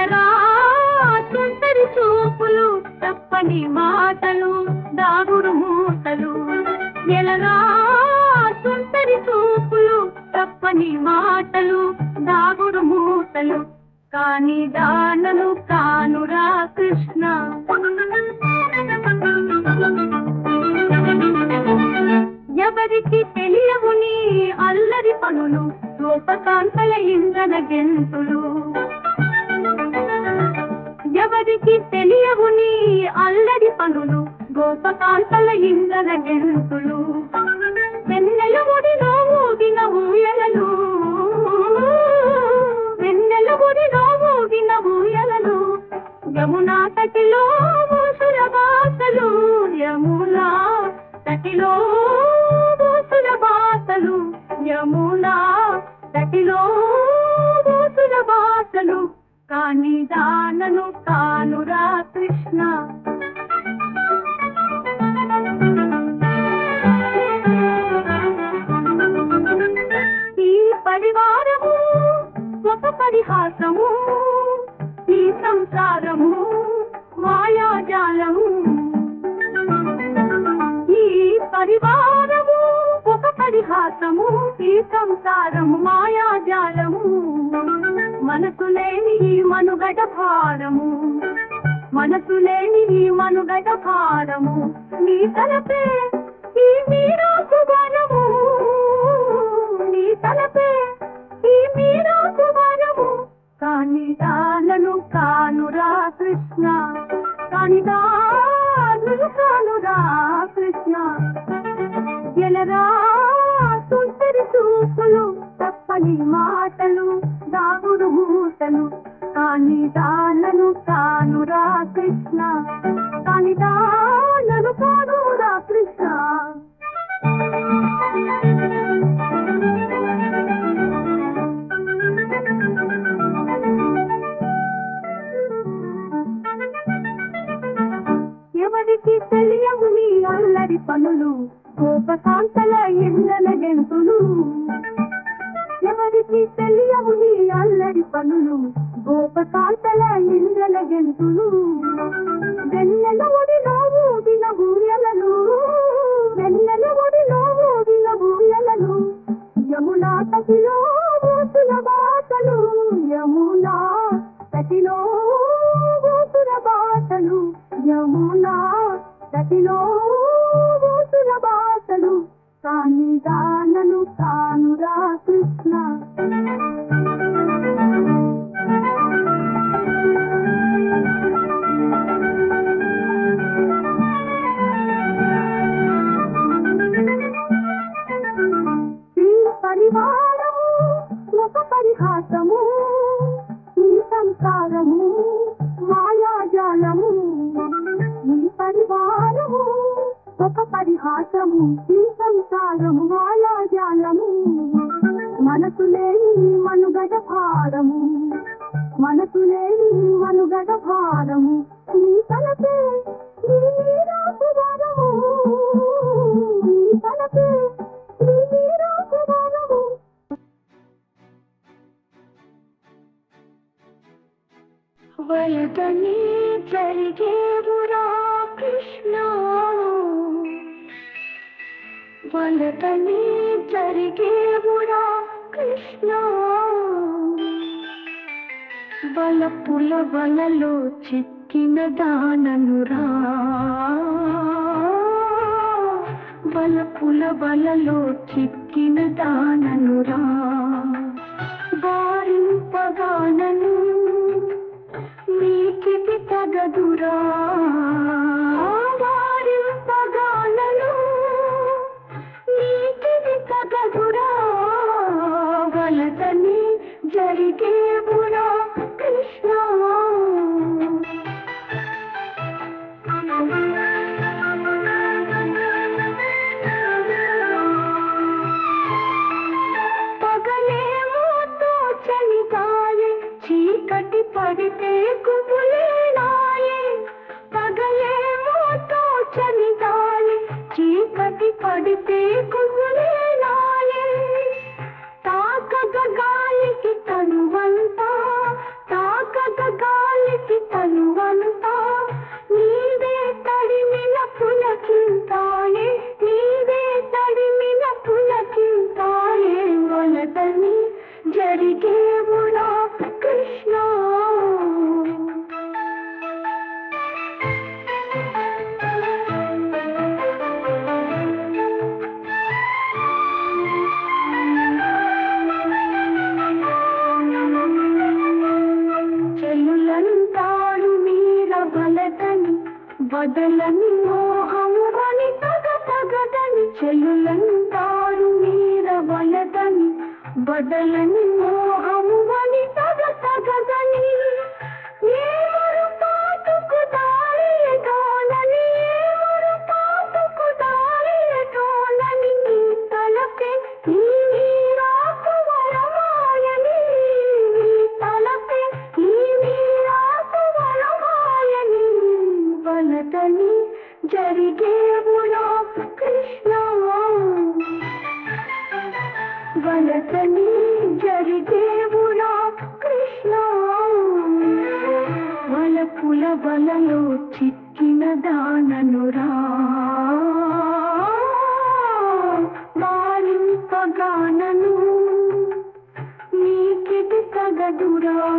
ఎలరా చూపులు తప్పని మాటలు దాగుడు మూటలు. ఎలరా సుందరి చూపులు తప్పని మాటలు దాగుడు మూటలు. కాని దానలు కానురా కృష్ణ. ఎవరికి తెలియవు నీ అల్లరి పనులు రూపకాంతల ఇంద్రన గెంతులు. ఎవరికి తెలియవు నీ అల్లరి పనులు గోపకాంతల ఇంద్రన గెంతులు. వెన్నెల ఒడిలో ఊగిన ఊయలలు వెన్నెల ఒడిలో ఊగిన ఊయలలు యమునా తటిలో మూసుల బాసలు యమునా తటిలో మూసుల బాసలు యమునా తటిలో మూసుల బాసలు. కాని దానను కానురా కృష్ణ. ఈ పరివారము ఒక పరిహాసము ఈ సంసారము మాయాజాలము. ఈ పరివారము ఒక పరిహాసము ఈ సంసారము మాయాజాలము. మనసు లేని ఈ మనుగడ భారము. మనసు లేని ఈ మనుగడ భారము. నీ తలపే ఈ మీరాకు వరము ఎవరికి తెలియవు నీ అల్లరి పనులు. కోపకాంతల ఎండల గెంతులు. ఎవరికి తెలియవు నీ అల్లరి పనులు. గోపకాంతల ఎండల గెంతులు. వెన్నెల ఒడిలో ఊగిన ఊయలలు వెన్నెల ఒడిలో ఊగిన ఊయలలు యమునా తటిలో బదలని మోహముని తగ తగదని చెల్లులంటారు మీర వలదని బదలని వలదని జరిగేవులో కృష్ణ. వలతని జరిగేవులో కృష్ణ. వలపుల వలలో చిక్కిన దాననురా. మారింపగానను నీకిది తగదురా?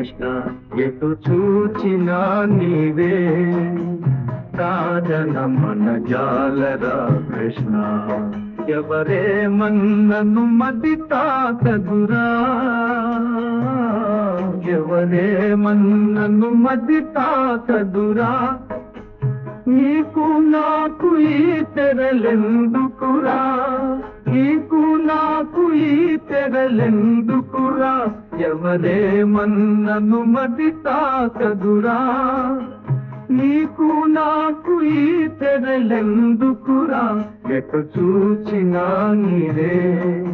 కృష్ణ ఎటు చూచిన నీవే. కారణమన జాలరా కృష్ణ. ఎవరే మన్నను మది తాకదురా. ఎవరే మన్నను మది తాకదురా. నీకు నాకు ఈ తెరలెందుకురా? నీకు నాకు ఈ తెరలెందుకురా? ఎవరేమన్నను మది తాకదురా. నీకు నాకు ఈ తెరలెందుకురా? ఎటు చూచినా నీరే.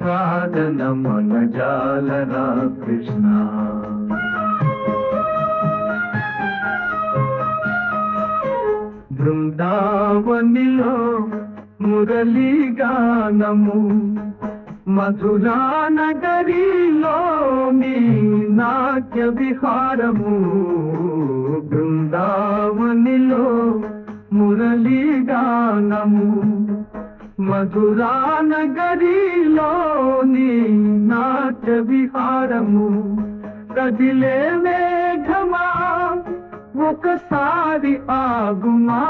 సాధన మన జాలరా కృష్ణ. బృందావనిలో మురళీగానము మధురా నగరిలో మీ నాట్య విహారము బృందావనిలో మురళీగానము మధురా నగరిలో నీ నాట్య విహారము కదిలే మేఘమా ఒకసారి ఆగుమా.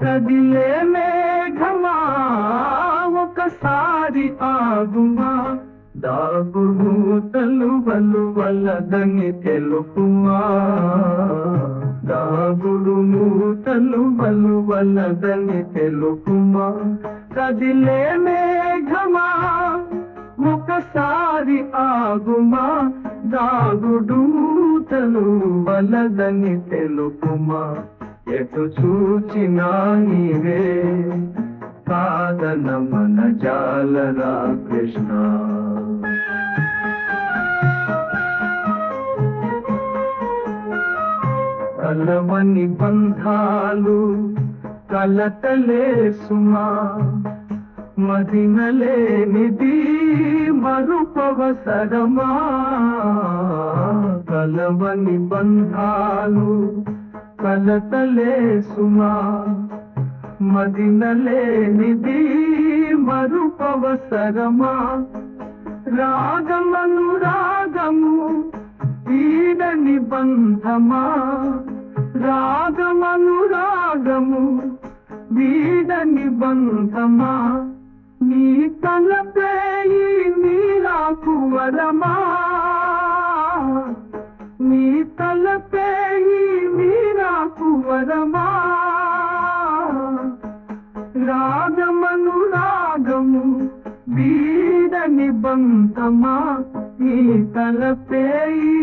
కదిలే మేఘమా ఒకసారి ఆగుమా? దాగుడు తలువలు వల్లదని తెలుపుమా? దాగుడు మూతలు వలు వల్లదని తెలుపుమా? కదిలే మేఘమా? ఒకసారి ఆగుమా? దాగుడు మూతలు వలదని తెలుపుమా? ఎటు చూచినా నీవే కాదన మన జాలరా కృష్ణ. కలవని బంధాలు కలతలే సుమా మదినలేనిది మరుపవసరమా? కలవని బంధాలు కలతలే సుమా మదినలేనిది మరుపవసరమా? రాగమను రాగము వీడని బంధమా? రాగమను రాగము వీడని బంధమా? నీ తలపేయి నీరాకు వరమా నీ తలపేయి నీరాకు వరమా బంతమా ఈ తలపేయి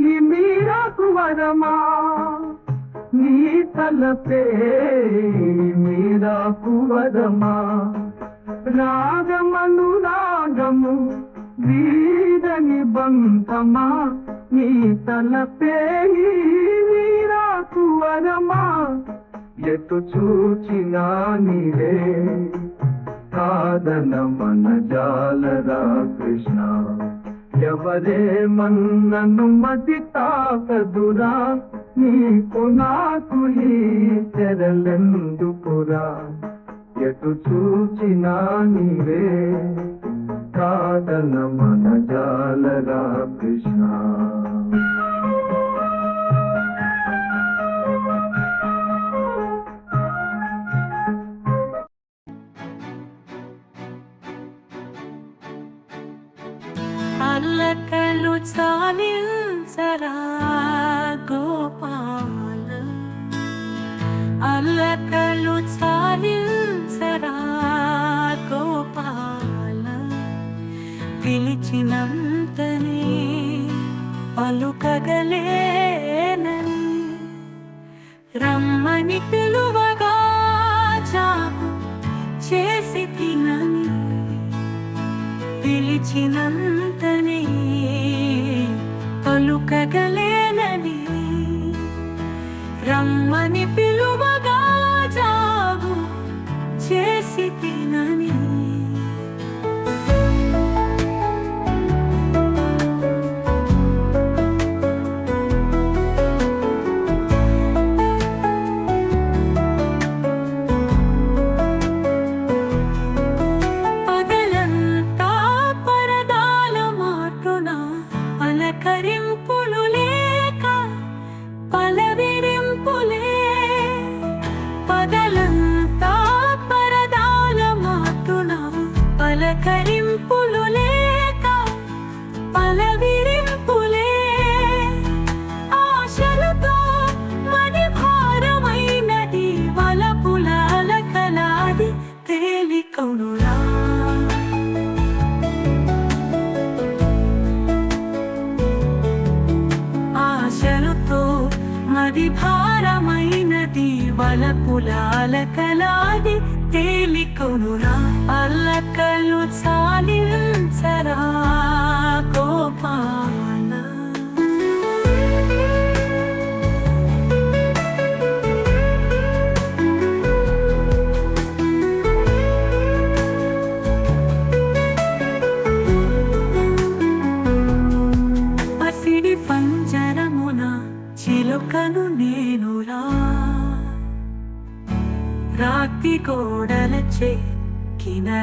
ఈ మీరాకు వరమా? నీ తలపే మీరాకు వరమా? రాగమను రాగము వీరని బంతమా నీ తలపే మీరాకు వరమా? ఎటు చూచినా నీరే కాదన మన జాలరా కృష్ణ. ఎవరే మన్నను మతి తాకదురా? నీకు నాకు ఈ తెరలెందుకురా ఎటు చూచినా నీవే కాదన మన జాలరా కృష్ణ. అల్లకలు చాలించరా గోపాల? అల్లకలు చాలించరా గోపాల? పిలిచినంతనే పలుకగలేనని రమ్మని పిలువగా చాకు చేసి తినని పిలిచినంత రమ్మని పలకరింపులు లేక పలవిరింపులే. ఆశలతో మది భారమైనది వలపుల అలకలాది తేలికౌనురా ఆశలతో మది భారమైనది వలపుల అలకలాది తేలికొనురా అల్లకలు చాలించరా గోపాల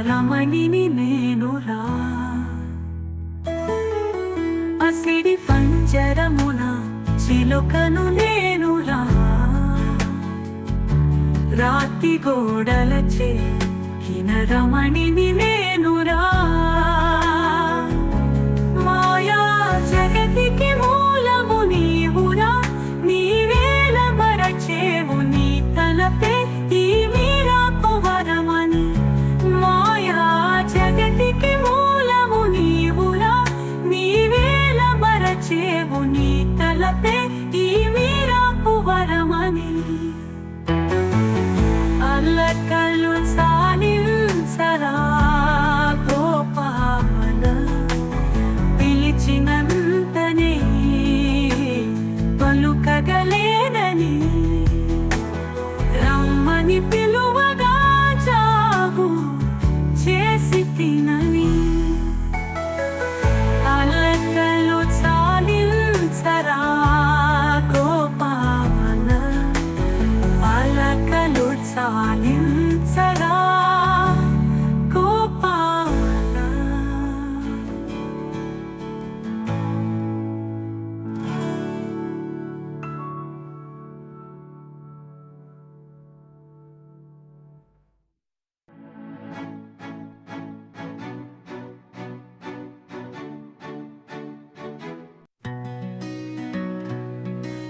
కినరమణిని నేనురా అసిడి పంజరమున చిలుకను నేనురా రాతి గోడలచే కినరమణిని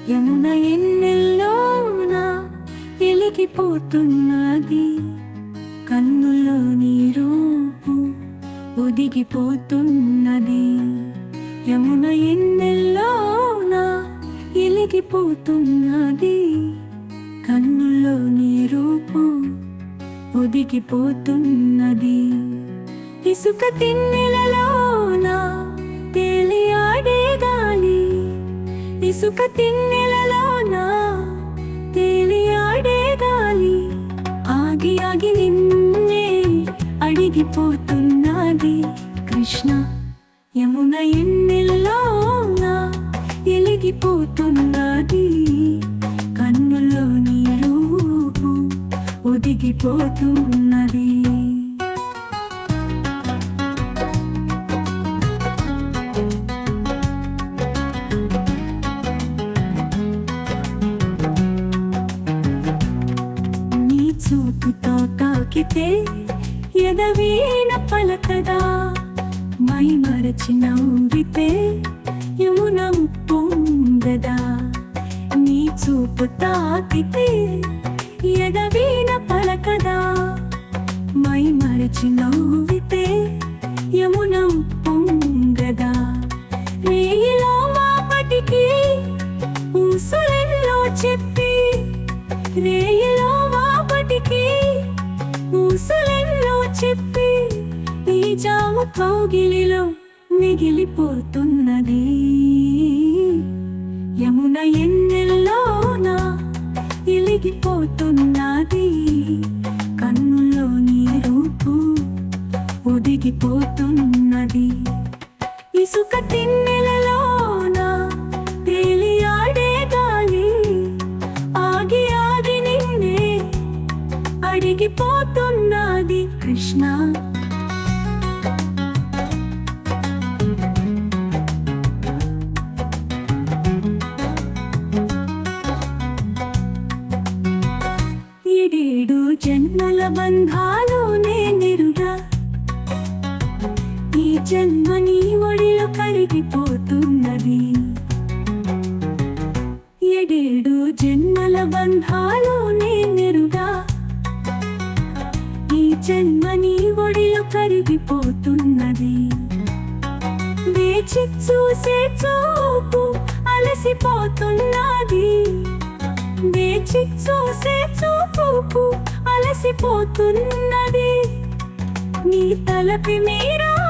యమున ఎన్నెల్లోన ఎలిగిపోతున్నది? కన్నుల్లో నీ రూపు ఒదిగిపోతున్నది యమున ఎన్నెల్లోన ఎలిగిపోతున్నది? కన్నుల్లో నీ రూపు ఒదిగిపోతున్నది ఇసుక తిన్నెలలోన తేలియాడి ఇసుక తిన్నెలలో కదా మై మరచి నవ్వితే యమున పొంగదా నీ చూపు తాకితే ఎదవీన పలకదా? మై మరచి నవ్వితే యమున పొంగదా రేయిలో మాపటికి ఊసులెల్లో చెప్పి రేయిలో మాపటికి ఊసులెల్లో చెప్పి జాము కౌగిలిలో మిగిలిపోతున్నది. యమున ఎన్నెల్లోన ఇలిగిపోతున్నది కన్నుల్లో నీ రూపు ఒదిగిపోతు జన్మ నీ ఒడిలో కరిగిపోతున్నది ఎడేడు జన్మల బంధాలు నేనెరుగా ఈ జన్మ నీ ఒడిలో కరిగిపోతున్నది. వేచి చూసే చూపు అలసిపోతున్నది. వేచి చూసే చూపు అలసిపోతున్నది. నీ తలపి మీరాకు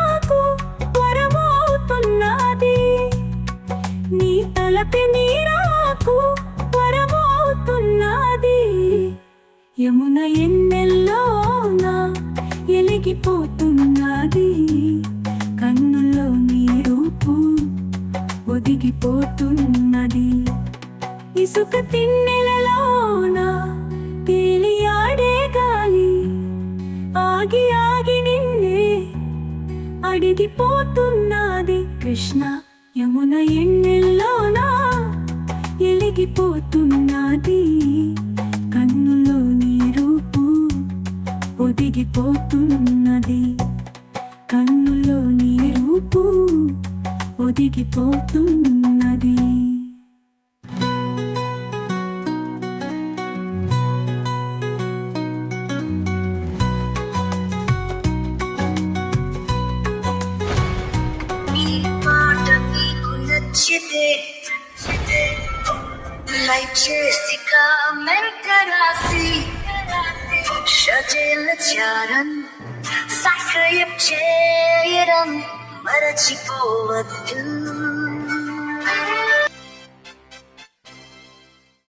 ఉన్నది. నీ తలపి నీరాకు వరమవుతున్నది. యమున ఎన్నెల్లోన ఎలిగిపోతున్నది కన్నుల్లో నీ రూపు ఒదిగిపోతున్నది. ఇసుక తిన్నెలలోన తేలియాడే గాలి ఆగి ఆగి నిన్నే అడిగిపోతున్నది. కృష్ణ యమున ఎన్నెల్లోన? ఎలిగిపోతున్నది కన్నులో నీ రూపు ఒదిగిపోతున్నది కన్నులో నీ రూపు ఒదిగిపోతున్నది. షజేల చారన్ సబ్స్క్రైబ్ చేయడం మరచిపోవద్దు.